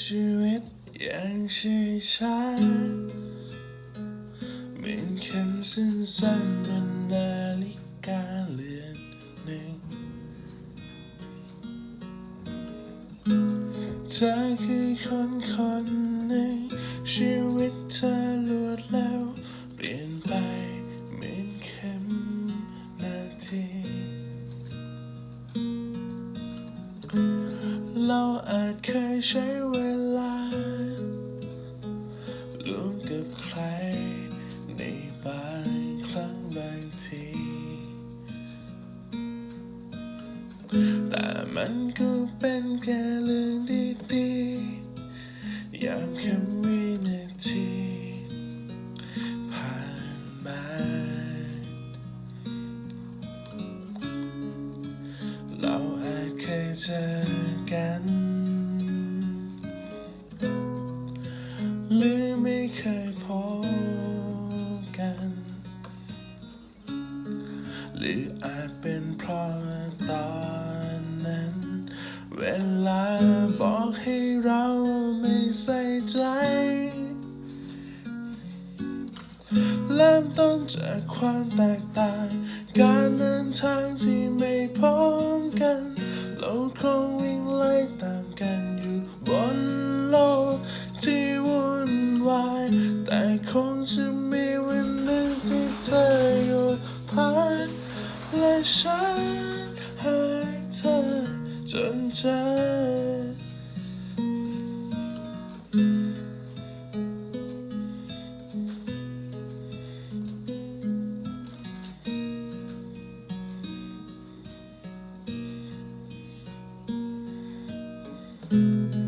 ชีวิตอย่างช้าช้าเหมือนเข็มสั้นๆบนนาฬิกาเรือนหนึ่ง เธอคือคนคนหนึ่งชีวิ เราอาจเคยใช้เวลาร่วมกับใครในบางครั้งบางที แต่มันก็เป็นแค่เรื่องดีๆ ยามแค่วินาทีผ่านมา เราอาจเคยเจอ เคยพบกัน หรืออาจเป็นเพราะตอนนั้น เวลาบอกให้เราไม่ใส่ใจเริ่มต้นจากความแตกต่าง การเดินทางที่ไม่พร้ งจะมีวันหนึ่งที่เธอหยุดพักและฉันหาเธอจนเจอเ